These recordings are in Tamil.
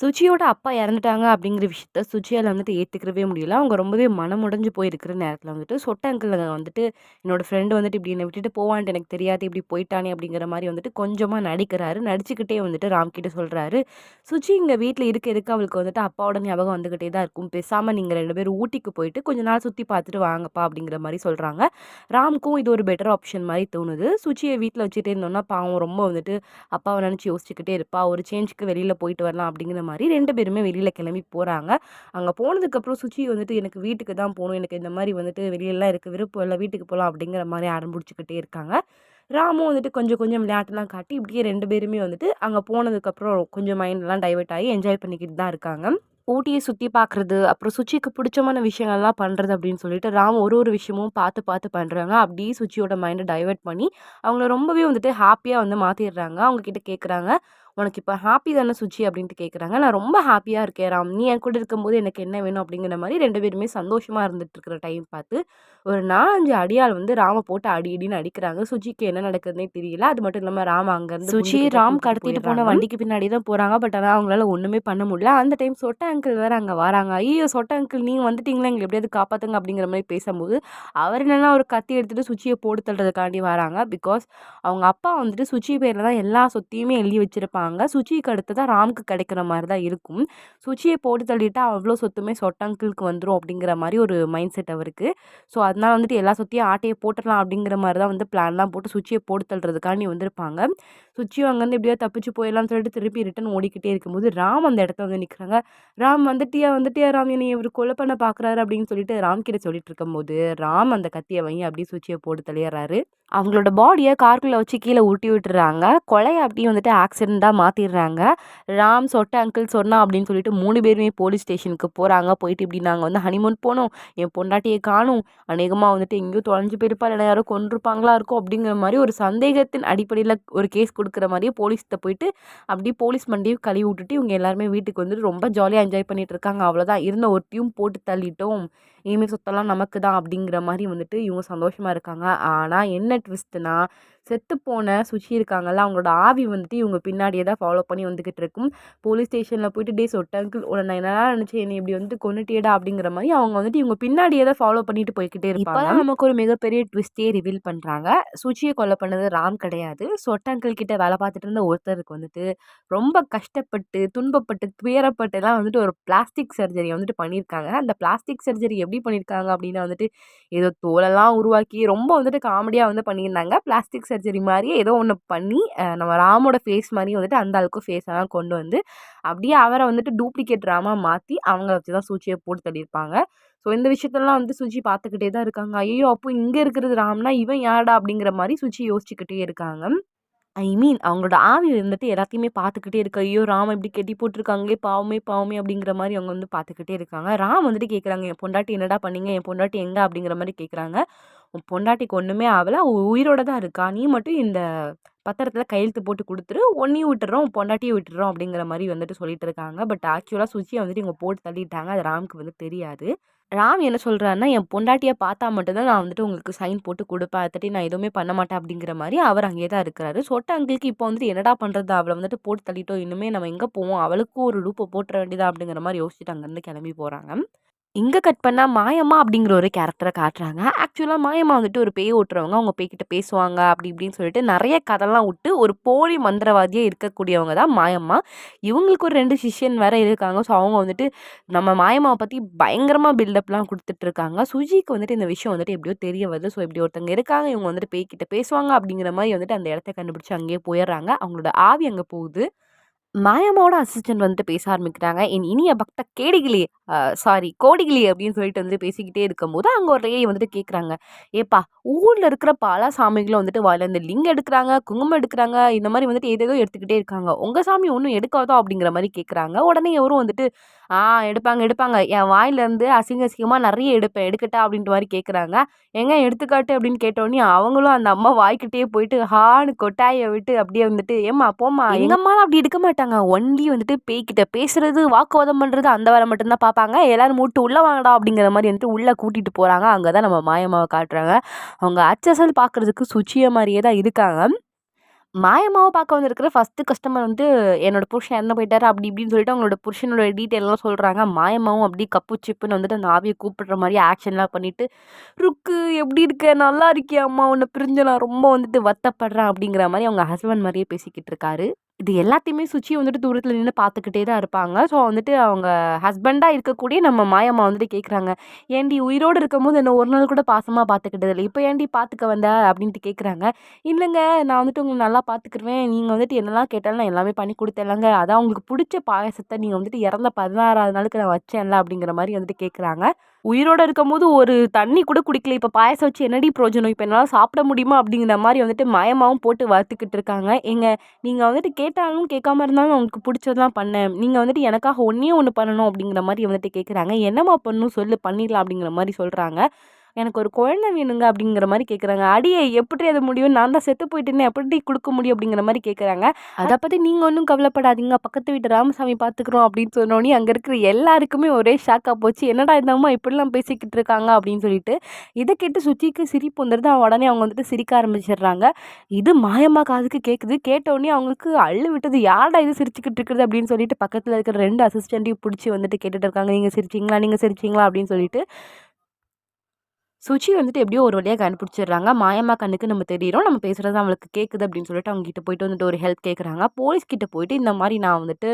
சுஜியோட அப்பா இறந்துட்டாங்க அப்படிங்கிற விஷயத்த சுஜியால் வந்துட்டு ஏற்றுக்கிறவே முடியல. அவங்க ரொம்பவே மனமுடைஞ்சு போயிருக்கிற நேரத்தில் வந்துட்டு சொட்ட அங்கிள் வந்துட்டு என்னோட ஃப்ரெண்டு வந்துட்டு இப்படி என்னை விட்டுட்டு போவான்ட்டு எனக்கு தெரியாது இப்படி போயிட்டானே அப்படிங்கிற மாதிரி வந்துட்டு கொஞ்சமாக நடிக்கிறாரு. நடிச்சுக்கிட்டே வந்துட்டு ராம்கிட்ட சொல்கிறாரு சுஜி இங்கே வீட்டில் இருக்க இருக்க அவளுக்கு வந்துட்டு அப்பாவோட ஞாபகம் வந்துக்கிட்டே தான் இருக்கும். பேசாமல் நீங்கள் ரெண்டு பேரும் ஊட்டிக்கு போயிட்டு கொஞ்ச நாள் சுற்றி பார்த்துட்டு வாங்கப்பா அப்படிங்கிற மாதிரி சொல்கிறாங்க ராம்க்கும் இது ஒரு பெட்டர் ஆப்ஷன் மாதிரி தோணுது. சுச்சியை வீட்டில் வச்சுட்டே இருந்தோம்னா பாவம் ரொம்ப வந்துட்டு அப்பாவை நினச்சி யோசிச்சுக்கிட்டே இருப்பா. ஒரு சேஞ்சுக்கு வெளியில் போயிட்டு வரலாம் அப்படிங்கிற மாதிரி ரெண்டு பேருமே வெளியில் கிளம்பி போகிறாங்க அங்கே போனதுக்கப்புறம் சுச்சி வந்துட்டு எனக்கு வீட்டுக்கு தான் போகணும் எனக்கு இந்த மாதிரி வந்துட்டு வெளியெல்லாம் இருக்குது விருப்பம் இல்லை. வீட்டுக்கு போகலாம் அப்படிங்கிற மாதிரி ஆரம்பிச்சுக்கிட்டே இருக்காங்க. ராமும் வந்துட்டு கொஞ்சம் கொஞ்சம் விளையாட்டுலாம் காட்டி இப்படியே ரெண்டு பேருமே வந்துட்டு அங்கே போனதுக்கப்புறம் கொஞ்சம் மைண்ட்லாம் டைவெர்ட் ஆகி என்ஜாய் பண்ணிக்கிட்டு தான் இருக்காங்க. ஊட்டியை சுற்றி பார்க்குறது அப்புறம் சுச்சிக்கு பிடிச்சமான விஷயங்கள்லாம் பண்ணுறது அப்படின்னு சொல்லிட்டு ராம் ஒரு ஒரு விஷயமும் பார்த்து பார்த்து பண்ணுறாங்க அப்படியே சுச்சியோட மைண்டை டைவெர்ட் பண்ணி அவங்கள ரொம்பவே வந்துட்டு ஹாப்பியாக வந்து மாற்றிடுறாங்க அவங்கக்கிட்ட கேட்குறாங்க உனக்கு இப்போ ஹாப்பி தானே சுச்சி? அப்படின்ட்டு கேட்குறாங்க நான் ரொம்ப ஹாப்பியாக இருக்கேன் ராம். நீ என் கூட இருக்கும்போது எனக்கு என்ன வேணும்? அப்படிங்கிற மாதிரி ரெண்டு பேருமே சந்தோஷமாக இருந்துட்டு இருக்கிற டைம் பார்த்து ஒரு நாலஞ்சு அடியால் வந்து ராம போட்டு அடி அடின்னு அடிக்கிறாங்க. சுச்சிக்கு என்ன நடக்குதுன்னே தெரியல. அது மட்டும் இல்லாமல் ராம் அங்கேருந்து சுச்சி ராம் கடத்திட்டு போன வண்டிக்கு பின்னாடி தான் போகிறாங்க பட் ஆனால் அவங்களால ஒன்றுமே பண்ண முடியல. அந்த டைம் சொட்ட அங்கிள் வேறு அங்கே வராங்க. ஐயோ சொட்ட அங்கிள் நீங்கள் வந்துட்டீங்களா? எங்களை எப்படியாவது காப்பாற்றுங்க அப்படிங்கிற மாதிரி பேசும்போது அவர் என்னென்னா ஒரு கத்தி எடுத்துகிட்டு சுச்சியை போட்டு தள்ளுறதுக்காண்டி வராங்க. பிகாஸ் அவங்க அப்பா வந்துட்டு சுச்சி பேரில் தான் எல்லா சொத்தையுமே எழுதி வச்சுருப்பாங்க. சுச்சிக்கு அடுத்து தான் ராமுக்கு கிடைக்கிற மாதிரி தான் இருக்கும். சுச்சியை போட்டு தள்ளிட்டால் அவ்வளோ சொத்துமே சொட்ட அங்கிளுக்கு வந்துடும் அப்படிங்கிற மாதிரி ஒரு மைண்ட் செட் அவருக்கு. ஸோ அதனால் வந்துட்டு எல்லா சொத்தையும் ஆட்டையை போட்டுடலாம் அப்படிங்கிற மாதிரி தான் வந்து பிளான்லாம் போட்டு சுச்சியை போட்டு தள்ளுறதுக்காண்டி வந்திருப்பாங்க. சுச்சியும் அங்கேருந்து எப்படியோ தப்பிச்சு போயிடலாம்னு சொல்லிட்டு திருப்பி ரிட்டன் ஓடிக்கிட்டே இருக்கும்போது ராம் அந்த இடத்த வந்து நிற்கிறாங்க ராம் வந்துட்டியா வந்துட்டியா ராம்? என்னை இவர் கொலை பண்ண பார்க்குறாரு அப்படின்னு சொல்லிட்டு ராம் கிட்ட சொல்லிட்டு இருக்கும்போது ராம் அந்த கத்தியை வாங்கி அப்படியே சூச்சியை போட்டு தள்ளிடுறாரு. அவங்களோட பாடியை கார்க்குள்ளே வச்சு கீழே ஊட்டி விட்டுறாங்க. கொலையை அப்படியே வந்துட்டு ஆக்சிடெண்ட்டாக மாற்றிடுறாங்க ராம் சொட்ட அங்கிள் சொன்னா அப்படின்னு சொல்லிட்டு மூணு பேருமே போலீஸ் ஸ்டேஷனுக்கு போகிறாங்க போயிட்டு இப்படி நாங்கள் வந்து ஹனிமூன் போனோம். என் பொண்டாட்டியை காணும். அநேகமாக வந்துட்டு எங்கேயோ தொலைஞ்சு போயிருப்பா இல்லை யாரோ கொண்டிருப்பாங்களா இருக்கும் அப்படிங்கிற மாதிரி ஒரு சந்தேகத்தின் அடிப்படையில் ஒரு கேஸ் கொடுக்குற மாதிரியே போலீஸ்கிட்ட போயிட்டு அப்படியே போலீஸ் மண்டியை கழுவி விட்டுட்டு இவங்க எல்லாருமே வீட்டுக்கு வந்துட்டு ரொம்ப ஜாலியாக என்ஜாய் பண்ணிகிட்டு இருக்காங்க. அவ்வளோதான் இருந்த ஒரு டியூம் போட்டு தள்ளிட்டோம். இனிமேல் சொத்தெல்லாம் நமக்கு தான் அப்படிங்கிற மாதிரி வந்துட்டு இவங்க சந்தோஷமாக இருக்காங்க. ஆனால் என்ன ட்விஸ்ட்டுனா செத்துப்போன சுச்சி இருக்காங்கல்ல அவங்களோட ஆவி வந்துட்டு இவங்க பின்னாடியே தான் ஃபாலோ பண்ணி வந்துக்கிட்டு இருக்கும். போலீஸ் ஸ்டேஷனில் போயிட்டு டே சொட்டங்கிள் உன நான் என்ன நினச்சேன் நீ இப்படி வந்துட்டு கொண்டுட்டியடா அப்படிங்கிற மாதிரி அவங்க வந்துட்டு இவங்க பின்னாடியே தான் ஃபாலோ பண்ணிட்டு போய்கிட்டே இருப்பாங்க. நமக்கு ஒரு மிகப்பெரிய ட்விஸ்டே ரிவீல் பண்ணுறாங்க சுச்சியை கொலை பண்ணது ராம் கிடையாது. சொட்டங்கிள் கிட்ட வேலை பார்த்துட்டு இருந்த ஒருத்தருக்கு வந்துட்டு ரொம்ப கஷ்டப்பட்டு துன்பப்பட்டு துயரப்பட்டு எல்லாம் வந்துட்டு ஒரு பிளாஸ்டிக் சர்ஜரி வந்துட்டு பண்ணியிருக்காங்க. அந்த பிளாஸ்டிக் சர்ஜரி எப்படி பண்ணியிருக்காங்க அப்படின்னா வந்துட்டு ஏதோ தோலெல்லாம் உருவாக்கி ரொம்ப வந்துட்டு காமெடியாக வந்து பண்ணியிருந்தாங்க. பிளாஸ்டிக் சர்ஜரி மாதிரியே ஏதோ ஒன்று பண்ணி நம்ம ராமோட ஃபேஸ் மாதிரி வந்துட்டு அந்த அளவுக்கு ஃபேஸெல்லாம் கொண்டு வந்து அப்படியே அவரை வந்துட்டு டூப்ளிகேட் ராமா மாற்றி அவங்கள வச்சு தான் சூச்சியை போட்டு தள்ளியிருப்பாங்க. ஸோ இந்த விஷயத்தெல்லாம் வந்து சுச்சி பார்த்துக்கிட்டே தான் இருக்காங்க. ஐயோ அப்போ இங்கே இருக்கிறது ராம்னா இவன் யாரடா அப்படிங்கிற மாதிரி சுச்சி யோசிச்சுக்கிட்டே இருக்காங்க. ஐ மீன் அவங்களோட ஆவி வந்துட்டு எல்லாத்தையுமே பார்த்துக்கிட்டே இருக்கு. ஐயோ! ராம் இப்படி கெட்டி போட்டிருக்காங்களே பாவமே பாவமே அப்படிங்கிற மாதிரி அவங்க வந்து பார்த்துக்கிட்டே இருக்காங்க. ராம் வந்துட்டு கேட்குறாங்க என் பொண்டாட்டி என்னடா பண்ணீங்க? என் பொண்டாட்டி எங்கே? அப்படிங்கிற மாதிரி கேட்குறாங்க உன் பொண்டாட்டிக்கு ஒன்றுமே ஆகலை. உயிரோட தான் இருக்கா. நீ மட்டும் இந்த பத்திரத்தில் கையெழுத்து போட்டு கொடுத்துரு. ஒன்றையும் விட்டுறோம் பொண்டாட்டியும் விட்டுறோம் அப்படிங்கிற மாதிரி வந்துட்டு சொல்லிட்டு இருக்காங்க. பட் ஆக்சுவலாக சுச்சியை வந்துட்டு இவங்க போட்டு தள்ளிட்டாங்க. அது ராமுக்கு வந்து தெரியாது. ராம் என்ன சொல்கிறாருன்னா என் பொண்டாட்டியை பார்த்தா மட்டும்தான் நான் வந்துட்டு உங்களுக்கு சைன் போட்டு கொடுப்பேன். தட்டி நான் எதுவுமே பண்ண மாட்டேன். அப்படிங்கிற மாதிரி அவர் அங்கேயே தான் இருக்கிறாரு. சொட்ட அங்கிளுக்கு இப்போ வந்துட்டு என்னடா பண்ணுறது அவளை வந்துட்டு போட்டு தள்ளிட்டோம். இன்னுமே நம்ம எங்கே போவோம்? அவளுக்கும் ஒரு லூப்பை போட்டுற வேண்டியதா? அப்படிங்கிற மாதிரி யோசிச்சுட்டு அங்கேருந்து கிளம்பி போகிறாங்க இங்கே கட் பண்ணால் மாயம்மா அப்படிங்கிற ஒரு கேரக்டரை காட்டுறாங்க. ஆக்சுவலாக மாயம்மா வந்துட்டு ஒரு பேய் ஓட்டுறவங்க. அவங்க பேய்கிட்ட பேசுவாங்க. அப்படி இப்படின்னு சொல்லிட்டு நிறைய கதைலாம் விட்டு ஒரு போலி மந்திரவாதியாக இருக்கக்கூடியவங்க தான் மாயம்மா. இவங்களுக்கு ஒரு ரெண்டு சிஷியன் வேறு இருக்காங்க. ஸோ அவங்க வந்துட்டு நம்ம மாயம்மாவை பற்றி பயங்கரமாக பில்டப்லாம் கொடுத்துட்ருக்காங்க. சுஜிக்கு வந்துட்டு இந்த விஷயம் வந்துட்டு எப்படியோ தெரிய வருது. ஸோ இப்படி ஒருத்தங்க இருக்காங்க. இவங்க வந்துட்டு பேய்கிட்ட பேசுவாங்க அப்படிங்கிற மாதிரி வந்துட்டு அந்த இடத்த கண்டுபிடிச்சி அங்கேயே போயிடுறாங்க. அவங்களோட ஆவி அங்கே போகுது. மாயம்மாவோட அசிஸ்டன்ட் வந்துட்டு பேச ஆரம்பிக்கிறாங்க. என் இனிய பக்த கேடிகளே சாரி கோடிகளே அப்படின்னு சொல்லிட்டு வந்து பேசிக்கிட்டே இருக்கும்போது அங்கே ஒரு லேடி வந்துட்டு கேட்குறாங்க ஏப்பா ஊரில் இருக்கிற பல சாமிகளும் வந்துட்டு வாயில் இந்த லிங்கம் எடுக்கிறாங்க குங்குமம் எடுக்கிறாங்க இந்த மாதிரி வந்துட்டு ஏதேதோ எடுத்துக்கிட்டே இருக்காங்க. உங்கள் சாமி ஒன்றும் எடுக்காதோ அப்படிங்கிற மாதிரி கேட்குறாங்க உடனே எவரும் வந்துட்டு ஆ எடுப்பாங்க எடுப்பாங்க. என் வாயிலேருந்து அசிங்க அசிங்கமாக நிறைய எடுப்பேன் எடுக்கட்டா அப்படின்ட்டு மாதிரி கேட்குறாங்க எங்க எடுத்துக்காட்டு? அப்படின்னு கேட்டோடனே அவங்களும் அந்த அம்மா வாய்க்கிட்டே போயிட்டு ஹான்னு கொட்டாயை விட்டு அப்படியே வந்துட்டு ஏம்மா போம்மா எங்கள் அம்மா அப்படி எடுக்க மாட்டாங்க. ஒன்லி வந்துட்டு பேய்கிட்ட பேசுறது வாக்குவாதம் பண்ணுறது அந்த வேலை மட்டும்தான் பார்ப்பாங்க. எல்லோரும் மூட்டு உள்ளே வாங்கடா அப்படிங்கிற மாதிரி வந்துட்டு உள்ளே கூட்டிகிட்டு போகிறாங்க அங்கே தான் நம்ம மாயமாவை காட்டுறாங்க. அவங்க அச்சசல் பார்க்குறதுக்கு சுச்சிய மாதிரியே தான் இருக்காங்க. மாயமாவை பார்க்க வந்திருக்கிற ஃபர்ஸ்ட்டு கஸ்டமர் வந்து என்னோட புருஷன் இறந்து போயிட்டார் அப்படி இப்படின்னு சொல்லிட்டு அவங்களோட புருஷனோட டீட்டெயில்லாம் சொல்கிறாங்க மாயமாவும் அப்படியே கப்பு சிப்புன்னு வந்துட்டு அந்த ஆவியை கூப்பிடுற மாதிரி ஆக்ஷன்லாம் பண்ணிவிட்டு ருக்கு எப்படி இருக்க? நல்லா இருக்கியா அம்மா உன்னை பிரிஞ்சு நான் ரொம்ப வந்துட்டு வருத்தப்படுறேன் அப்படிங்கிற மாதிரி அவங்க ஹஸ்பண்ட் மாதிரியே பேசிக்கிட்டு இருக்காரு. இது எல்லாத்தையுமே சுச்சி வந்துட்டு தூரத்தில் நின்று பார்த்துக்கிட்டே தான் இருப்பாங்க. ஸோ வந்துட்டு அவங்க ஹஸ்பண்டாக இருக்கக்கூடிய நம்ம மாயம்மா வந்துட்டு கேட்குறாங்க ஏன்டி உயிரோடு இருக்கும்போது என்ன ஒரு நாள் கூட பாசமாக பார்த்துக்கிட்டது இல்லை? இப்போ ஏன்டி பார்த்துக்க வந்த? அப்படின்ட்டு கேட்குறாங்க இல்லைங்க நான் வந்துட்டு உங்களை நல்லா பார்த்துக்கிருவேன் நீங்கள் வந்துட்டு என்னெல்லாம் கேட்டாலும் நான் எல்லாமே பண்ணி கொடுத்தேன்லங்க அதான் உங்களுக்கு பிடிச்ச பாயசத்தை நீங்கள் வந்துட்டு இறந்த பதினாறாவது நாளுக்கு நான் வச்சேன்ல அப்படிங்கிற மாதிரி வந்துட்டு கேட்குறாங்க உயிரோட இருக்கும்போது ஒரு தண்ணி கூட குடிக்கல. இப்போ பாயசம் வச்சு என்னடி பிரோஜனம் இப்போ என்னால் சாப்பிட முடியுமா? அப்படிங்கிற மாதிரி வந்துட்டு மயமாவும் போட்டு வறுத்துக்கிட்டு இருக்காங்க. எங்க நீங்கள் வந்துட்டு கேட்டாலும் கேட்காம இருந்தாலும் உங்களுக்கு பிடிச்சதெல்லாம் பண்ணேன். நீங்கள் வந்துட்டு எனக்காக ஒன்றே ஒன்று பண்ணணும் அப்படிங்கிற மாதிரி வந்துட்டு கேட்குறாங்க என்னம்மா பண்ணணும்? சொல்லு பண்ணிடலாம் அப்படிங்கிற மாதிரி சொல்கிறாங்க எனக்கு ஒரு குழந்தை வேணுங்க அப்படிங்கிற மாதிரி கேட்குறாங்க அடியே எப்படி அது முடியும் நான் தான் செத்து போயிட்டேன்னு எப்படி கொடுக்க முடியும் அப்படிங்கிற மாதிரி கேட்குறாங்க அதை பற்றி நீங்கள் ஒன்றும் கவலைப்படாதீங்க. பக்கத்து வீட்டு ராமசாமி பார்த்துக்குறோம் அப்படின்னு சொன்னோன்னே அங்கே இருக்கிற எல்லாருக்குமே ஒரே ஷாக்காக போச்சு. என்னடா இந்த அம்மா இப்படிலாம் பேசிக்கிட்டு இருக்காங்க அப்படின்னு சொல்லிட்டு இதை கேட்டு சுச்சிக்கு சிரிப்பு வந்துடுது உடனே அவங்க வந்துட்டு சிரிக்க ஆரம்பிச்சிடுறாங்க. இது மாயம்மா காதுக்கு கேட்குது கேட்டோடனே அவங்களுக்கு அள்ளு விட்டது. யாரடா இது சிரிச்சுக்கிட்டு இருக்குது அப்படின்னு சொல்லிட்டு பக்கத்தில் இருக்கிற ரெண்டு அசிஸ்டண்ட்டையும் பிடிச்சி வந்துட்டு கேட்டுட்டு இருக்காங்க. நீங்கள் சிரிச்சிங்களா? நீங்கள் சிரிச்சிங்களா? அப்படின்னு சொல்லிட்டு சுச்சி வந்துட்டு எப்படியோ ஒரு வழியாக கண்டுபிடிச்சிடுறாங்க. மாயம்மா கண்ணுக்கு நம்ம தெரியிறோம். நம்ம பேசுகிறது அவங்களுக்கு கேட்குது அப்படின்னு சொல்லிட்டு அவங்க கிட்ட போயிட்டு வந்துட்டு ஒரு ஹெல்ப் கேட்குறாங்க போலீஸ் கிட்ட போயிட்டு இந்த மாதிரி நான் வந்துட்டு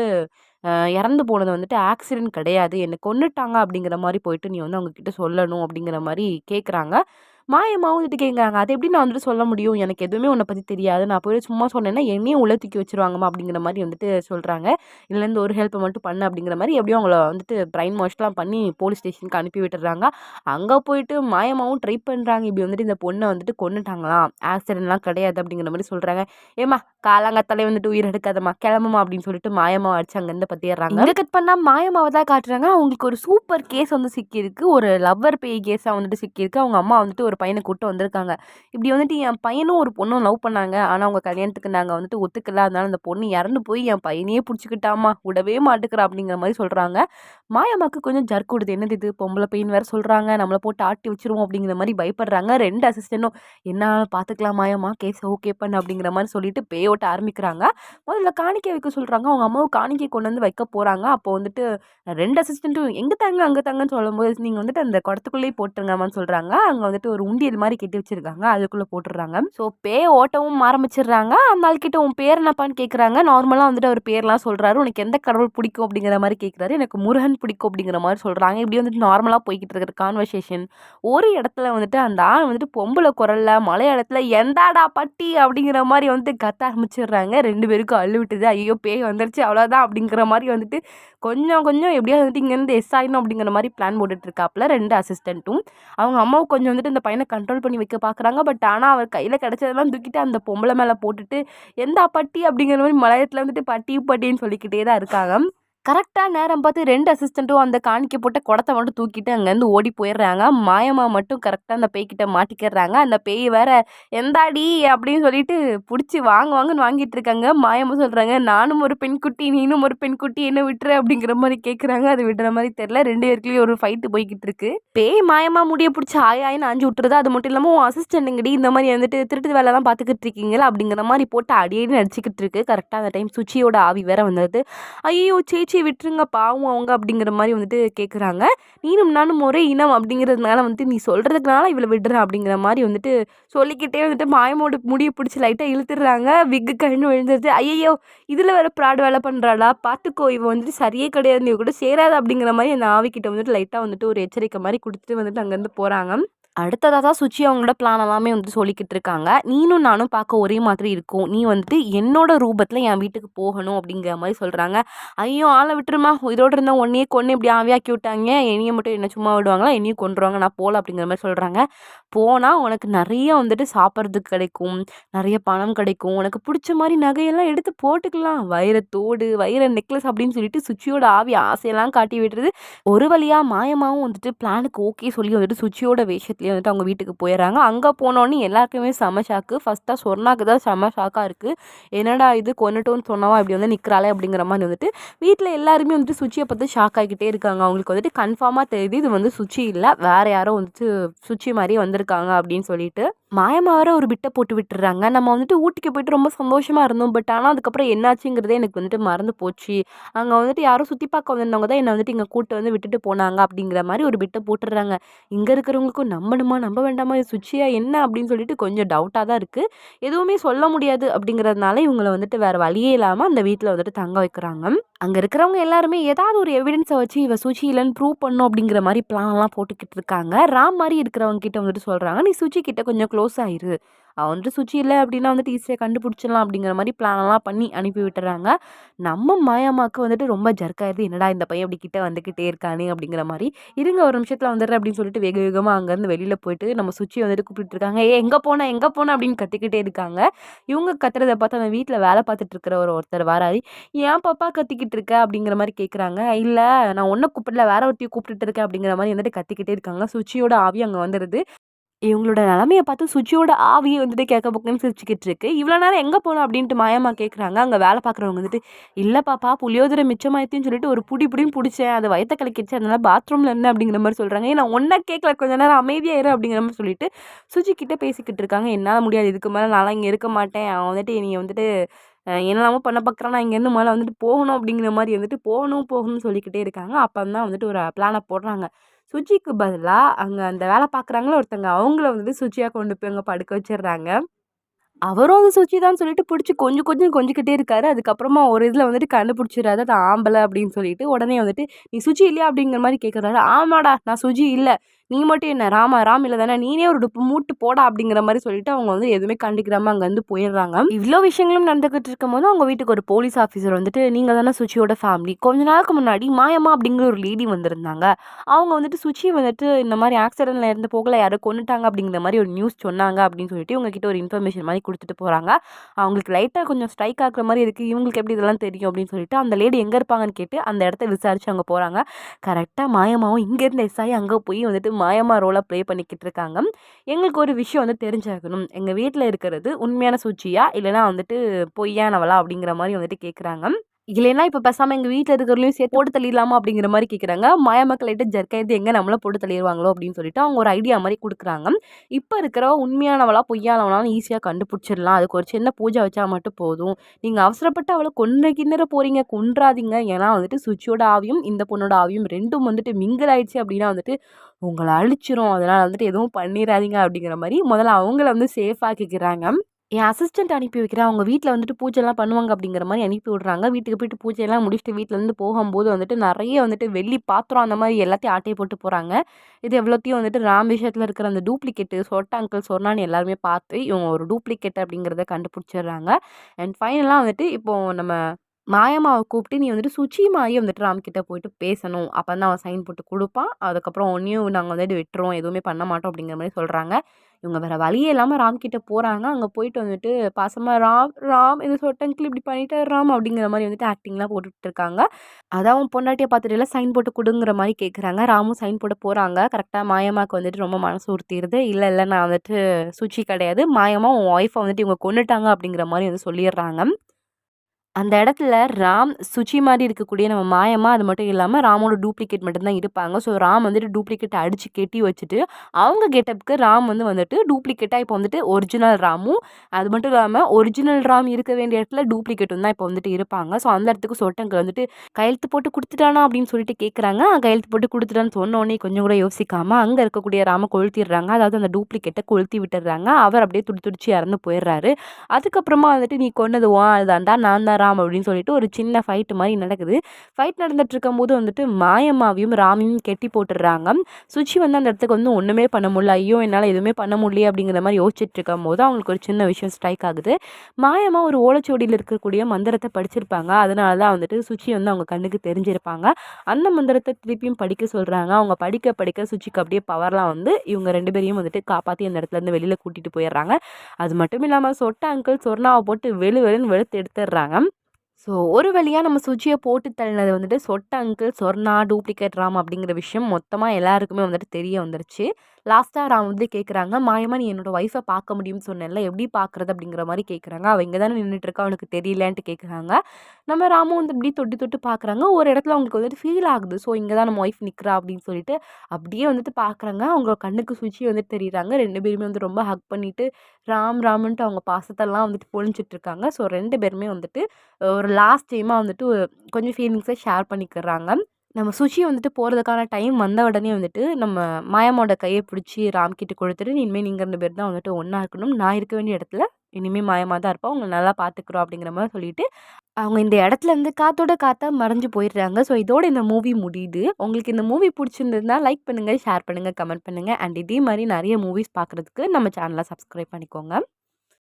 இறந்து போனது வந்துட்டு ஆக்சிடென்ட் கிடையாது. என்னை கொன்னுட்டாங்க அப்படிங்கிற மாதிரி போயிட்டு நீ வந்து அவங்க கிட்ட சொல்லணும் அப்படிங்கிற மாதிரி கேட்குறாங்க மாயமாவும் வந்துட்டு கேட்குறாங்க அது எப்படி நான் வந்துட்டு சொல்ல முடியும்? எனக்கு எதுவுமே உன்னை பற்றி தெரியாது. நான் போய் சும்மா சொன்னேன்னா என்னையும் உள்ள தூக்கி வச்சிருவாங்கம்மா அப்படிங்கிற மாதிரி வந்துட்டு சொல்கிறாங்க இதுலேருந்து ஒரு ஹெல்ப்பை மட்டும் பண்ணு அப்படிங்கிற மாதிரி எப்படியும் அவங்கள வந்துட்டு பிரைன் வாஷ்லாம் பண்ணி போலீஸ் ஸ்டேஷனுக்கு அனுப்பி விட்டுறாங்க. அங்கே போயிட்டு மாயமாவும் ட்ரை பண்ணுறாங்க இப்படி வந்துட்டு இந்த பொண்ணை வந்துட்டு கொண்டுட்டாங்களாம் ஆக்சிடென்ட்லாம் கிடையாது அப்படிங்கிற மாதிரி சொல்கிறாங்க ஏமா காலாங்கத்தாலே வந்துட்டு உயிர் எடுக்காதம்மா கிளம்புமா அப்படின்னு சொல்லிட்டு மாயமா அடிச்சு அங்கேருந்து பற்றிடுறாங்க இங்கே கட் பண்ணால் மாயமாவை தான் காட்டுறாங்க. அவங்களுக்கு ஒரு சூப்பர் கேஸ் வந்து சிக்கியிருக்கு. ஒரு லவ்வர் பேய் கேஸாக வந்துட்டு சிக்கியிருக்கு. அவங்க அம்மா வந்துட்டு ஒரு பையனை கூப்பிட்டு வந்திருக்காங்க. இப்படி வந்துட்டு என் பையனும் ஒரு பொண்ணும் லவ் பண்ணாங்க. ஆனால் அவங்க கல்யாணத்துக்கு நாங்கள் வந்துட்டு ஒத்துக்கல. அதனால அந்த பொண்ணு இறந்து போய் என் பையனையே பிடிச்சிக்கிட்டாமா விடவே மாட்டுக்கிறா அப்படிங்கிற மாதிரி சொல்கிறாங்க மாயம்மாக்கு கொஞ்சம் ஜர்க் கொடுது என்னது இது? பொம்பளை பெயின் வேறு சொல்கிறாங்க நம்மளை போட்டு ஆட்டி வச்சிருவோம் அப்படிங்கிற மாதிரி பயப்படுறாங்க. ரெண்டு அசிஸ்டன்ட்டும் என்ன பார்த்துக்கலாம் மாயம்மா. கேஸ் ஓகே பண்ணு அப்படிங்கிற மாதிரி சொல்லிட்டு பேயோட்ட ஆரம்பிக்கிறாங்க. முதல்ல காணிக்கை வைக்க சொல்கிறாங்க அவங்க அம்மாவை காணிக்கை கொண்டு வந்து வைக்க போகிறாங்க அப்போ வந்துட்டு ரெண்டு அசிஸ்டண்ட்டும் எங்கே தாங்க? அங்கே தாங்கன்னு சொல்லும்போது நீங்கள் வந்துட்டு அந்த குடத்துக்குள்ளேயே போட்டுருங்கம்மான்னு சொல்கிறாங்க அங்கே வந்துட்டு ஒரு உண்டியல் மாதிரி கட்டி வச்சிருக்காங்க. அதுக்குள்ளே போட்டுடுறாங்க ஸோ பே ஓட்டவும் ஆரம்பிச்சிடுறாங்க. அந்த ஆள்கிட்ட உன் பேர் என்னப்பான்னு கேட்குறாங்க நார்மலாக வந்துட்டு அவர் பேர்லாம் சொல்கிறாரு உனக்கு எந்த கடவுள் பிடிக்கும்? அப்படிங்கிற மாதிரி கேட்குறாரு எனக்கு முருகன் பிடிக்கும். அப்படிங்கிற மாதிரி சொல்கிறாங்க இப்படி வந்துட்டு நார்மலாக போய்கிட்டு இருக்கிற கான்வர்சேஷன் ஒரு இடத்துல வந்துட்டு அந்த ஆள் வந்துட்டு பொம்பளை குரல்ல மலையாளத்தில் எந்தாடா பட்டி? அப்படிங்கிற மாதிரி வந்துட்டு கத்த ஆரம்பிச்சிடுறாங்க. ரெண்டு பேருக்கும் அள்ளு விட்டுது ஐயோ பேய் வந்துருச்சு. அவ்வளோதான் அப்படிங்கிற மாதிரி வந்துட்டு கொஞ்சம் கொஞ்சம் எப்படியாவது வந்துட்டு இங்கேருந்து எஸ் ஆகணும் அப்படிங்கிற மாதிரி பிளான் போட்டுட்டு இருக்காப்புல ரெண்டு அசிஸ்டண்ட்டும் அவங்க அம்மாவுக்கு கொஞ்சம் வந்துட்டு இந்த பையன் கண்ட்ரோல் பண்ணி வைக்க பார்க்குறாங்க பட் ஆனால் அவர் கையில் கிடச்சதெல்லாம் தூக்கிட்டு அந்த பொம்பளை மேலே போட்டுட்டு எந்த பட்டி அப்படிங்கிற மாதிரி மலையத்தில் வந்துட்டு பட்டி பட்டின்னு சொல்லிக்கிட்டே தான் இருக்காங்க. கரெக்டாக நேரம் பார்த்து ரெண்டு அசிஸ்டண்ட்டும் அந்த காணிக்க போட்ட குடத்தை மட்டும் தூக்கிட்டு அங்கேருந்து ஓடி போயிடுறாங்க. மாயமா மட்டும் கரெக்டாக அந்த பேய்கிட்ட மாட்டிக்கிறாங்க அந்த பேய் வேற எந்தாடி? அப்படின்னு சொல்லிட்டு பிடிச்சி வாங்க வாங்கன்னு வாங்கிட்டு இருக்காங்க. மாயமா சொல்கிறாங்க நானும் ஒரு பெண்குட்டி நீனும் ஒரு பெண்குட்டி என்ன விட்டுரு அப்படிங்கிற மாதிரி கேட்குறாங்க அது விடுற மாதிரி தெரில ரெண்டு பேருக்குள்ளேயும் ஒரு ஃபைட்டு போய்கிட்டு இருக்கு. பேய் மாயமா முடிய பிடிச்சி ஆயாயின்னு அஞ்சு விட்டுறது அது மட்டும் இல்லாமல் உன் அசிஸ்டண்ட்டுங்கடி இந்த மாதிரி வந்துட்டு திருட்டு தான் பார்த்துக்கிட்டு இருக்கீங்களா அப்படிங்கிற மாதிரி போட்டு அடியே நடிச்சிக்கிட்டு இருக்கு. கரெக்டாக அந்த டைம் சுச்சியோட ஆவி வேற வந்தது. ஐயோ சேச்சி பேச்சை விட்டுருங்க பாவம் அவங்க அப்படிங்கிற மாதிரி வந்துட்டு கேட்குறாங்க நீனும் நானும் ஒரே இனம் அப்படிங்கிறதுனால வந்துட்டு நீ சொல்கிறதுக்குனால இவளை விடுறேன் அப்படிங்கிற மாதிரி வந்துட்டு சொல்லிக்கிட்டே வந்துட்டு மாயமோட முடியை பிடிச்சி லைட்டாக இழுத்துடுறாங்க. விக்கு கண்ணு விழுந்துருது. ஐயோ இதில் வேறு ப்ராட் வேலை பண்ணுறாளா பார்த்துக்கோ இவன் வந்துட்டு சரியே கிடையாது. நீ கூட சேராது அப்படிங்கிற மாதிரி அந்த ஆவிக்கிட்ட வந்துட்டு லைட்டாக வந்துட்டு ஒரு எச்சரிக்கை மாதிரி கொடுத்துட்டு வந்துட்டு அங்கேருந்து போகிறாங்க அடுத்ததாக தான் சுச்சி அவங்களோட பிளான் எல்லாமே வந்து சொல்லிக்கிட்டு இருக்காங்க. நீனும் நானும் பார்க்க ஒரே மாதிரி இருக்கும். நீ வந்துட்டு என்னோட ரூபத்தில் என் வீட்டுக்கு போகணும் அப்படிங்கிற மாதிரி சொல்கிறாங்க ஐயோ ஆளை விட்டுருமா. இதோட இருந்தால் ஒன்றையே கொன்று இப்படி ஆவியாக்கி விட்டாங்க. என்னையை மட்டும் என்ன சும்மா விடுவாங்களா? என்னையும் கொண்டுருவாங்க நான் போகல அப்படிங்கிற மாதிரி சொல்கிறாங்க போனால் உனக்கு நிறைய வந்துட்டு சாப்பிட்றதுக்கு கிடைக்கும். நிறைய பணம் கிடைக்கும். உனக்கு பிடிச்ச மாதிரி நகையெல்லாம் எடுத்து போட்டுக்கலாம். வைரத்தோடு வைர நெக்லஸ் அப்படின்னு சொல்லிட்டு சுச்சியோட ஆவி ஆசையெல்லாம் காட்டி விட்டுறது ஒரு வழியாக மாயமாகவும் வந்துட்டு பிளானுக்கு ஓகே சொல்லி வந்துட்டு சுச்சியோட வேஷத்தில் நேரத்துலேயே வந்துட்டு அவங்க வீட்டுக்கு போயிடுறாங்க அங்கே போனோடனே எல்லாருக்குமே செம ஷாக்கு ஃபஸ்ட்டாக சொர்ணாக்கு தான் செம ஷாக்காக இருக்குது என்னடா இது கொண்டுட்டோன்னு சொன்னவா? இப்படி வந்து நிற்கிறாளே அப்படிங்கிற மாதிரி வந்துட்டு வீட்டில் எல்லாருமே வந்துட்டு சுச்சியை பார்த்து ஷாக் ஆகிக்கிட்டே இருக்காங்க. அவங்களுக்கு வந்துட்டு கன்ஃபார்மாக தெரியுது இது வந்து சுச்சி இல்லை. வேறு யாரோ வந்துட்டு சுச்சி மாதிரியே வந்திருக்காங்க அப்படின்னு சொல்லிட்டு. மாயமா வேற ஒரு பிட்டை போட்டு விட்டுறாங்க. நம்ம வந்துட்டு ஊட்டிக்கு போயிட்டு ரொம்ப சந்தோஷமாக இருந்தோம். பட் ஆனால் அதுக்கப்புறம் என்னாச்சுங்கிறதே எனக்கு வந்துட்டு மறந்து போச்சு. அங்கே வந்துட்டு யாரோ சுற்றி பார்க்க வந்திருந்தவங்க தான் என்னை வந்துட்டு இங்கே கூட்டு வந்து விட்டுட்டு போனாங்க அப்படிங்கிற மாதிரி ஒரு பிட்டை போட்டுடுறாங்க. இங்கே இருக்கிறவங்களுக்கும் நம்ம நம்பணுமா நம்ப வேண்டாமா இது சுச்சியா என்ன அப்படின்னு சொல்லிட்டு கொஞ்சம் டவுட்டாக தான் இருக்குது எதுவுமே சொல்ல முடியாது அப்படிங்கிறதுனால இவங்களை வந்துட்டு வேறு வழியே இல்லாமல் அந்த வீட்டில் வந்துட்டு தங்க வைக்கிறாங்க. அங்கே இருக்கிறவங்க எல்லாருமே ஏதாவது ஒரு எவிடன்ஸை வச்சு இவ சுச்சி இல்லைன்னு ப்ரூவ் பண்ணும் அப்படிங்கிற மாதிரி பிளான்லாம் போட்டுக்கிட்டு இருக்காங்க. ராம் மாதிரி இருக்கிறவங்க கிட்ட வந்துட்டு சொல்கிறாங்க நீ சுச்சி கிட்ட கொஞ்சம் க்ளோஸ் ஆயிரு அவன் வந்துட்டு சுச்சி இல்லை அப்படின்னா வந்துட்டு ஈஸியாக கண்டுபிடிச்சிடலாம் அப்படிங்கிற மாதிரி பிளானெல்லாம் பண்ணி அனுப்பி விட்டுறாங்க. நம்ம மாயாமாவுக்கு வந்துட்டு ரொம்ப ஜர்க்காயிருது. என்னடா இந்த பையன் அப்படி கிட்டே வந்துக்கிட்டே இருக்கானே அப்படிங்கிற மாதிரி. இருங்க ஒரு நிமிஷத்தில் வந்துடுறேன் அப்படின்னு சொல்லிட்டு வேக வேகமாக அங்கேருந்து வெளியில் போயிட்டு நம்ம சுச்சி வந்துட்டு கூப்பிட்டு இருக்காங்க. ஏ எங்கே போனேன் எங்கே போனேன் அப்படின்னு கத்திக்கிட்டே இருக்காங்க. இவங்க கத்துறதை பார்த்து அந்த வீட்டில் வேலை பார்த்துட்டு இருக்கிற ஒரு ஒருத்தர் வராரு. ஏன் பாப்பா கத்திக்கிட்டு இருக்க? அப்படிங்கிற மாதிரி கேட்குறாங்க இல்லை நான் ஒன்றை கூப்பிடல வேற ஒருத்தையும் கூப்பிட்டுட்டு இருக்கேன். அப்படிங்கிற மாதிரி வந்துட்டு கத்திக்கிட்டே இருக்காங்க. சுச்சியோட ஆவி அங்கே வந்துடுது இவங்களோட நிலமையை பார்த்து சுச்சியோட ஆவியை வந்துட்டு கேட்க பக்கம்னு சிரிச்சுக்கிட்டு இருக்கு. இவ்வளோ நேரம் எங்கே போகலாம் அப்படின்ட்டு மாயமா கேட்குறாங்க அங்கே வேலை பார்க்குறவங்க வந்துட்டு இல்லை பாப்பா புளியோதரை மிச்சமாயிடுச்சுன்னு சொல்லிட்டு ஒரு புடி புடின்னு பிடிச்சேன். அது வயத்த கலக்கிடுச்சு. அதனால பாத்ரூமில் என்ன அப்படிங்கிற மாதிரி சொல்கிறாங்க ஏன்னா ஒன்றா கேட்கல கொஞ்ச நேரம் அமைதியாயிரு அப்படிங்கிற மாதிரி சொல்லிட்டு சுச்சி கிட்டே பேசிக்கிட்டு இருக்காங்க. என்னால் முடியாது. இதுக்கு மேலே நான்லாம் இங்கே இருக்க மாட்டேன். அவன் வந்துட்டு நீங்கள் வந்துட்டு என்னெல்லாமோ பண்ண பார்க்குறான். நான் இங்கேருந்து மேலே வந்துட்டு போகணும் அப்படிங்கிற மாதிரி வந்துட்டு போகணும் போகணும்னு சொல்லிக்கிட்டே இருக்காங்க. அப்போ தான் வந்துட்டு ஒரு பிளானை போடுறாங்க. சுஜிக்கு பதிலாக அங்கே அந்த வேலை பார்க்குறாங்களோ ஒருத்தங்க அவங்கள வந்துட்டு சுச்சியாக கொண்டு போய் அங்கே படுக்க வச்சிடுறாங்க. அவரும் அது சுச்சி தான் சொல்லிட்டு பிடிச்சி கொஞ்சம் கொஞ்சம் கொஞ்சிக்கிட்டே இருக்காரு. அதுக்கப்புறமா ஒரு இதில் வந்துட்டு கண்டுபிடிச்சிடாது அது ஆம்பளை அப்படின்னு சொல்லிட்டு உடனே வந்துட்டு நீ சுச்சி இல்லையா? அப்படிங்கிற மாதிரி கேட்குறாரு ஆமாடா நான் சுஜி இல்லை. நீ மட்டும் என்ன ராமா ராம் இல்லை தானே? நீனே ஒரு டுப்பு மூட்டு போடா அப்படிங்கிற மாதிரி சொல்லிட்டு அவங்க வந்து எதுவுமே கண்டிக்கிறாம அங்கேருந்து போயிடுறாங்க. இவ்வளோ விஷயங்களும் நடந்துகிட்டு இருக்கும் போது அவங்க வீட்டுக்கு ஒரு போலீஸ் ஆஃபீஸர் வந்துட்டு நீங்கள் தானே சுச்சியோட ஃபேமிலி கொஞ்ச நாளுக்கு முன்னாடி மாயம்மா அப்படிங்கிற ஒரு லேடி வந்திருந்தாங்க. அவங்க வந்துட்டு சுச்சி வந்துட்டு இந்த மாதிரி ஆக்சிடென்ட்ல இருந்து போகல யாரோ கொண்டுட்டாங்க அப்படிங்கிற மாதிரி ஒரு நியூஸ் சொன்னாங்க அப்படின்னு சொல்லிட்டு உங்ககிட்ட ஒரு இன்ஃபர்மேஷன் மாதிரி கொடுத்துட்டு போகிறாங்க அவங்களுக்கு லைட்டாக கொஞ்சம் ஸ்ட்ரைக் ஆகிற மாதிரி இருக்குது இவங்களுக்கு எப்படி இதெல்லாம் தெரியும் அப்படின்னு சொல்லிட்டு அந்த லேடி எங்கே இருப்பாங்கன்னு கேட்டு அந்த இடத்த விசாரிச்சு அங்கே போகிறாங்க கரெக்டாக மாயமாவும் இங்கேருந்து எஸ்ஆகி அங்கே போய் வந்துட்டு மாயமா ரோலை ப்ளே பண்ணிக்கிட்டு இருக்காங்க எங்களுக்கு ஒரு விஷயம் வந்து தெரிஞ்சாகணும். எங்கள் வீட்டில் இருக்கிறது உண்மையான சூச்சியா இல்லைனா வந்துட்டு பொய்யானவளா? அப்படிங்கிற மாதிரி வந்துட்டு கேட்குறாங்க இல்லைன்னா இப்போ பேசாமல் எங்கள் வீட்டில் இருக்கிறவங்களையும் சேர்த்து போட்டு தள்ளிடலாமா அப்படிங்கிற மாதிரி கேட்குறாங்க மாயமக்கள் லைட்டு ஜர்க்காயிட்டு எங்கே நம்மளை போட்டு தள்ளிடுவாங்களோ அப்படின்னு சொல்லிட்டு அவங்க ஒரு ஐடியா மாதிரி கொடுக்குறாங்க. இப்போ இருக்கிறவ உண்மையானவளா பொய்யானவளான்னு ஈஸியாக கண்டுபிடிச்சிடலாம். அதுக்கு ஒரு சின்ன பூஜை வச்சா மட்டும் போதும். நீங்கள் அவசரப்பட்டு அவளை கொன்று கிண்ணற போகிறீங்க கொன்றாதீங்க. ஏன்னா வந்துட்டு சுவிட்சோட ஆவியும் இந்த பொண்ணோட ஆவியும் ரெண்டும் வந்துட்டு மிங்கல் ஆயிடுச்சு அப்படின்னா வந்துட்டு உங்களை அழிச்சிரும். அதனால் வந்துட்டு எதுவும் பண்ணிடாதீங்க அப்படிங்கிற மாதிரி முதல்ல அவங்கள வந்து சேஃபாக கேட்குறாங்க என் அசிஸ்டண்ட் அனுப்பி வைக்கிறேன். அவங்க வீட்டில் வந்துட்டு பூஜைலாம் பண்ணுவாங்க அப்படிங்கிற மாதிரி அனுப்பி விட்றாங்க. வீட்டுக்கு போயிட்டு பூஜையெல்லாம் முடிச்சுட்டு வீட்டிலேருந்து போகும்போது வந்துட்டு நிறைய வந்துட்டு வெள்ளி பாத்திரம் அந்த மாதிரி எல்லாத்தையும் ஆட்டையை போட்டு போகிறாங்க இது எவ்வளோத்தையும் வந்துட்டு ராம் விஷயத்தில் இருக்கிற அந்த டூப்ளிகேட்டு சொட்ட அங்கிள் சொன்னான்னு எல்லாருமே பார்த்து இவங்க ஒரு டூப்ளிகேட் அப்படிங்கிறத கண்டுபிடிச்சிடுறாங்க. அண்ட் ஃபைனலாக வந்துட்டு இப்போது நம்ம மாயம்மாவை கூப்பிட்டு நீ வந்துட்டு சுச்சிமாயி வந்துட்டு ராம்கிட்ட போயிட்டு பேசணும். அப்போ தான் அவன் சைன் போட்டு கொடுப்பான். அதுக்கப்புறம் ஒன்றையும் நாங்கள் வந்துட்டு விட்டுருவோம். எதுவுமே பண்ண மாட்டோம் அப்படிங்கிற மாதிரி சொல்கிறாங்க இவங்க வேறு வழியே இல்லாமல் ராம்கிட்ட போகிறாங்க அங்கே போயிட்டு வந்துட்டு பாசமாக ராம் ராம் இது சொட்டங்கில் இப்படி பண்ணிட்டு ராம் அப்படிங்கிற மாதிரி வந்துட்டு ஆக்டிங்லாம் போட்டுட்டு இருக்காங்க அதான் அவன் பொண்டாட்டியை பார்த்துட்டு சைன் போட்டு கொடுங்கிற மாதிரி கேட்குறாங்க ராமும் சைன் போட்டு போகிறாங்க கரெக்டாக மாயமாக்கு வந்துட்டு ரொம்ப மனசு உறுத்திடுது. இல்லை இல்லை நான் வந்துட்டு சுச்சி கிடையாது. மாயமாக உன் ஒய்ஃபை வந்துட்டு இவங்க கொண்டுட்டாங்க அப்படிங்கிற மாதிரி வந்து சொல்லிடுறாங்க. அந்த இடத்துல ராம் சுச்சி மாதிரி இருக்கக்கூடிய நம்ம மாயமா அது மட்டும் இல்லாமல் ராமோட டூப்ளிகேட் மட்டும்தான் இருப்பாங்க. ஸோ ராம் வந்துட்டு டூப்ளிகேட்டை அடித்து கெட்டி வச்சுட்டு அவங்க கெட்டப்புக்கு ராம் வந்து வந்துட்டு டூப்ளிகேட்டாக இப்போ வந்துட்டு ஒரிஜினல் ராமும் அது மட்டும் இல்லாமல் ஒரிஜினல் ராம் இருக்க வேண்டிய இடத்துல டூப்ளிகேட்டும் தான் இப்போ வந்துட்டு இருப்பாங்க. ஸோ அந்த இடத்துக்கு சொட்டங்க வந்துட்டு கையெழுத்து போட்டு கொடுத்துட்டானா அப்படின்னு சொல்லிட்டு கேட்குறாங்க கையெழுத்து போட்டு கொடுத்துட்டான்னு சொன்னோடனே கொஞ்சம் கூட யோசிக்காமல் அங்கே இருக்கக்கூடிய ராம கொளுத்திடுறாங்க. அதாவது அந்த டூப்ளிகேட்டை கொளுத்தி விட்டுடுறாங்க. அவர் அப்படியே துடி துடிச்சு இறந்து போயிடுறாரு. அதுக்கப்புறமா வந்துட்டு நீ கொன்னது ஓ அதுதான்டா நான் தான் ராம் அப்படின்னு சொல்லிட்டு ஒரு சின்ன ஃபைட் மாதிரி நடக்குது. ஃபைட் நடந்துட்டு இருக்கும்போது வந்துட்டு மாயம்மாவையும் ராமையும் கெட்டி போட்டுடுறாங்க. சுச்சி வந்து அந்த இடத்துக்கு வந்து ஒன்றுமே பண்ண முடியல. ஐயோ என்னால் எதுவுமே பண்ண முடியல அப்படிங்கிற மாதிரி யோசிச்சுட்டு இருக்கும் போது அவங்களுக்கு ஒரு சின்ன விஷயம் ஸ்ட்ரைக் ஆகுது. மாயம்மா ஒரு ஓலைச்சுவடியில் இருக்கக்கூடிய மந்திரத்தை படிச்சிருப்பாங்க. அதனால தான் வந்துட்டு சுச்சி வந்து அவங்க கண்ணுக்கு தெரிஞ்சிருப்பாங்க. அந்த மந்திரத்தை திருப்பியும் படிக்க சொல்கிறாங்க அவங்க படிக்க படிக்க சுச்சிக்கு அப்படியே பவர்லாம் வந்து இவங்க ரெண்டு பேரையும் வந்துட்டு காப்பாற்றி அந்த இடத்துலேருந்து வெளியில் கூட்டிகிட்டு போயிடுறாங்க. அது மட்டும் இல்லாமல் சொட்ட அங்கிள் சொர்ணாவை போட்டு வெளு வெளுன்னு வெளுத்து எடுத்துடுறாங்க. ஸோ ஒரு வழியாக நம்ம சுஜியை போட்டு தள்ளினது வந்துட்டு சொட்ட அங்கிள், சொர்ணா, டூப்ளிகேட் ராம் அப்படிங்கிற விஷயம் மொத்தமாக எல்லாருக்குமே வந்துட்டு தெரிய வந்துருச்சு. லாஸ்ட்டாக ராம் வந்து கேட்குறாங்க, "மாயமா நீ என்னோட ஒய்ஃபை பார்க்க முடியும்னு சொன்னேன்ல, எப்படி பார்க்குறது?" அப்படிங்கிற மாதிரி கேட்குறாங்க. அவள் இங்கே தானே நின்னுட்டு இருக்கா, உனக்கு கேட்குறாங்க. நம்ம ராமும் வந்து இப்படி தொட்டு தொட்டு பார்க்குறாங்க. ஒரு இடத்துல அவங்களுக்கு வந்துட்டு ஃபீல் ஆகுது. ஸோ இங்கே தான் நம்ம ஒய்ஃப் நிற்கிறா அப்படின்னு சொல்லிட்டு, அப்படியே வந்துட்டு பார்க்குறாங்க. அவங்க கண்ணுக்கு சுச்சி வந்துட்டு தெரியுறாங்க ரெண்டு பேருமே வந்து ரொம்ப ஹக் பண்ணிட்டு, ராம் ராம்ன்ட்டு அவங்க பாசத்தெல்லாம் வந்துட்டு பொழிஞ்சிட்டு இருக்காங்க. ஸோ ரெண்டு பேருமே வந்துட்டு ஒரு லாஸ்ட் டைமாக வந்துட்டு கொஞ்சம் ஃபீலிங்ஸை ஷேர் பண்ணிக்கிறாங்க. நம்ம சுஷியை வந்துட்டு போகிறதுக்கான டைம் வந்த உடனே வந்துட்டு, நம்ம மாயாமோட கைய பிடிச்சு ராம் கிட்ட குடுத்துட்டு, "இனிமே நீங்க 2 பேரும் தான் வந்துட்டு ஒன்றா இருக்கணும். நான் இருக்க வேண்டிய இடத்துல இனிமேல் மாயமாக தான் இருப்போம் அவங்களை நல்லா பார்த்துக்குறோம் அப்படிங்கிற மாதிரி சொல்லிட்டு, அவங்க இந்த இடத்துல இருந்து காத்தோட காத்தா மறைஞ்சு போயிடுறாங்க. ஸோ இதோட இந்த மூவி முடியுது. உங்களுக்கு இந்த மூவி பிடிச்சிருந்ததுன்னா லைக் பண்ணுங்கள் ஷேர் பண்ணுங்கள் கமெண்ட் பண்ணுங்க. அண்ட் இதே மாதிரி நிறைய மூவிஸ் பார்க்குறதுக்கு நம்ம சேனலை சப்ஸ்கிரைப் பண்ணிக்கோங்க.